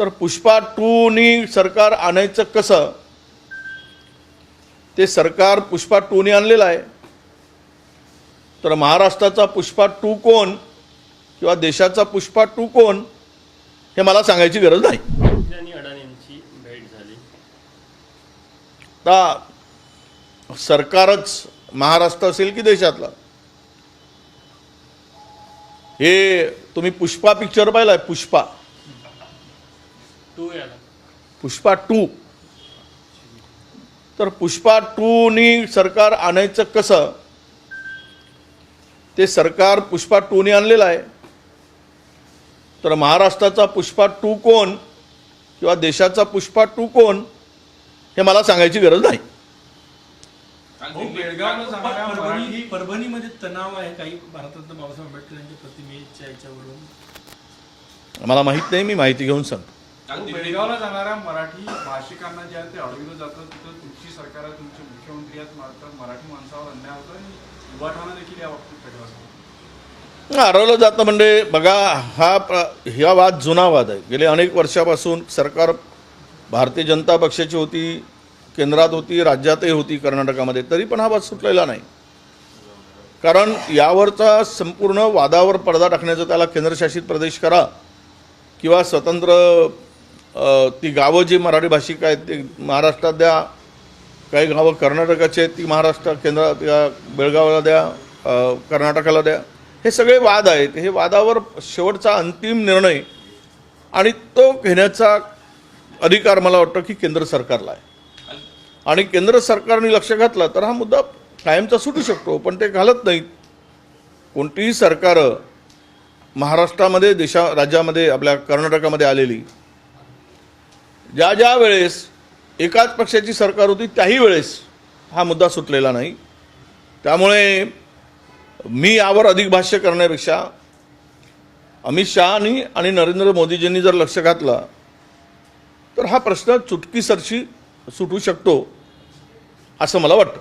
तर पुष्पा टूनी सरकार आणायचं कसं? ते सरकार पुष्पा टूने आणलेलं आहे. तर महाराष्ट्राचा पुष्पा टू कोण किंवा देशाचा पुष्पा टू कोण हे मला सांगायची गरज नाही. आता सरकारच महाराष्ट्र असेल की देशातला? हे तुम्ही पुष्पा पिक्चर पाहिलाय पुष्पा. पुष्पा टू. तर पुष्पा टूनी सरकार आणायचं कसं? ते सरकार पुष्पा टूने आणलेलं आहे. तर महाराष्ट्राचा पुष्पा टू कोण किंवा देशाचा पुष्पा टू कोण हे मला सांगायची गरज नाही. परभणी मराठी परभणीमध्ये तणाव आहे काही. भारतरत्न बाबासाहेब आंबेडकर यांच्या प्रतिमेच्या याच्यावरून. मला माहीत नाही मी माहिती घेऊन सांगतो. बेळगावला जाणाऱ्या मराठी भाषिकांना जे आहे ते अडविलं जातं तिथं तुमची सरकार आहे तुमचे मुख्यमंत्री आहेत मराठी माणसावर अन्याय होतो आणि देखील या बाबतीत पेटवा असतो. हरवलं जातं म्हणजे बघा हा प्र- हा वाद जुना वाद आहे. गेले अनेक वर्षापासून सरकार भारतीय जनता पक्षाची होती केंद्रात होती राज्यातही होती कर्नाटकामध्ये तरी पण हा वाद सुटलेला नाही. कारण यावरचा संपूर्ण वादावर पडदा टाकण्याचं त्याला केंद्रशासित प्रदेश करा किंवा स्वतंत्र ती गावं जी मराठी भाषिक आहेत ते महाराष्ट्रात द्या काही गावं कर्नाटकाची आहेत ती महाराष्ट्र केंद्र त्या बेळगावला द्या कर्नाटकाला द्या. हे सगळे वाद आहेत. हे वादावर शेवटचा अंतिम निर्णय आणि तो घेण्याचा अधिकार मला वाटतं की केंद्र सरकारला आहे. आणि केंद्र सरकारने लक्ष घातलं तर हा मुद्दा कायमचा सुटू शकतो पण ते घालत नाहीत. कोणतीही सरकारं महाराष्ट्रामध्ये देशा राज्यामध्ये आपल्या कर्नाटकामध्ये आलेली ज्या ज्या वेळेस एकाच पक्षाची सरकार होती त्याही वेळेस हा मुद्दा सुटलेला नाही. त्यामुळे मी यावर अधिक भाष्य करण्यापेक्षा अमित शहानी आणि नरेंद्र मोदीजींनी जर लक्ष घातलं तर हा प्रश्न चुटकीसरशी सुटू शकतो असं मला वाटतं.